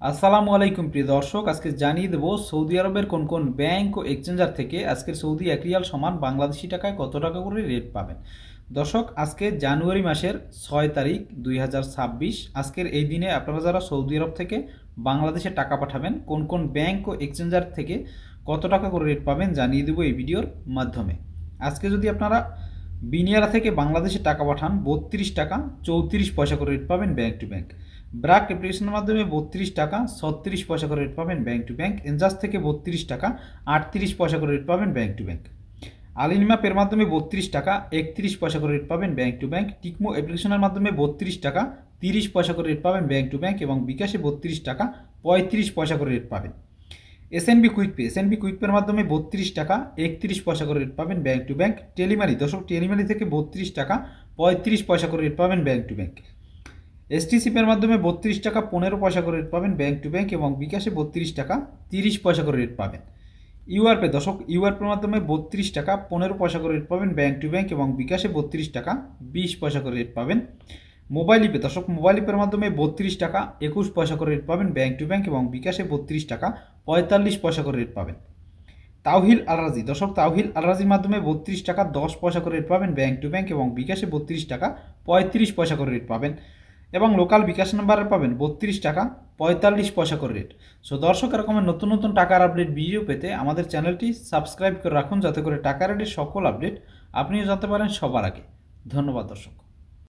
আসসালামু আলাইকুম প্রিয় দর্শক, আজকে জানিয়ে দেবো সৌদি আরবের কোন কোন ব্যাংক ও এক্সচেঞ্জার থেকে আজকের সৌদি এক রিয়াল সমান বাংলাদেশি টাকায় কত টাকা করে রেট পাবেন? দর্শক, আজকে জানুয়ারি মাসের ছয় তারিখ দুই হাজার ছাব্বিশ, আজকের এই দিনে আপনারা যারা সৌদি আরব থেকে বাংলাদেশে টাকা পাঠাবেন, কোন কোন ব্যাংক ও এক্সচেঞ্জার থেকে কত টাকা করে রেট পাবেন জানিয়ে দেবো এই ভিডিওর মাধ্যমে। আজকে যদি আপনারা বিনিয়ারা থেকে বাংলাদেশে টাকা পাঠান, বত্রিশ টাকা চৌত্রিশ পয়সা করে রেট পাবেন ব্যাংক টু ব্যাংক। ব্রাক অ্যাপ্লিকেশনের মাধ্যমে বত্রিশ টাকা, ছত্রিশ পয়সা করে রেট পাবেন ব্যাঙ্ক টু ব্যাংক এনজাস থেকে বত্রিশ টাকা, আটত্রিশ পয়সা করে রেট পাবেন ব্যাঙ্ক টু ব্যাংক আলিনিমাপের মাধ্যমে বত্রিশ টাকা, একত্রিশ পয়সা করে রেট পাবেন ব্যাঙ্ক টু ব্যাংক টিকমো অ্যাপ্লিকেশনের মাধ্যমে বত্রিশ টাকা, তিরিশ পয়সা করে রেট পাবেন ব্যাঙ্ক টু ব্যাংক এবং বিকাশে বত্রিশ টাকা, পঁয়ত্রিশ পয়সা করে রেট পাবেন। SNB quick pay SNB quick পের মাধ্যমে বত্রিশ টাকা, একত্রিশ পয়সা করে রেট পাবেন ব্যাঙ্ক টু ব্যাঙ্ক টেলিমানি দর্শক টেলিমানি থেকে বত্রিশ টাকা, পঁয়ত্রিশ পয়সা করে রেট পাবেন ব্যাঙ্ক টু ব্যাংক এসটিসি পের মাধ্যমে বত্রিশ টাকা পনেরো পয়সা করে রেট পাবেন ব্যাংক টু ব্যাংক এবং বিকাশে বত্রিশ টাকা তিরিশ পয়সা করে রেট পাবেন। ইউআর পে দর্শক ইউআর মাধ্যমে বত্রিশ টাকা পনেরো পয়সা করে রেট পাবেন ব্যাংক টু ব্যাংক এবং বিকাশে বত্রিশ টাকা বিশ পয়সা করে রেট পাবেন। মোবাইল ইপে দর্শক মোবাইল ইপের মাধ্যমে বত্রিশ টাকা একুশ পয়সা করে রেট পাবেন ব্যাংক টু ব্যাংক এবং বিকাশে বত্রিশ টাকা পঁয়তাল্লিশ পয়সা করে রেট পাবেন। তাওহিল আলরাজি দর্শক, তাওহিল আলরাজির মাধ্যমে বত্রিশ টাকা দশ পয়সা করে রেট পাবেন ব্যাংক টু ব্যাংক এবং বিকাশে বত্রিশ টাকা পঁয়ত্রিশ পয়সা করে রেট পাবেন। এবং লোকাল বিকাশ নাম্বারে পাবেন বত্রিশ টাকা, পঁয়তাল্লিশ পয়সা করে রেট সো দর্শক এরকমের নতুন নতুন টাকার আপডেট ভিডিও পেতে আমাদের চ্যানেলটি সাবস্ক্রাইব করে রাখুন, যাতে করে টাকা রেটের সকল আপডেট আপনিও জানতে পারেন সবার আগে। ধন্যবাদ, দর্শক।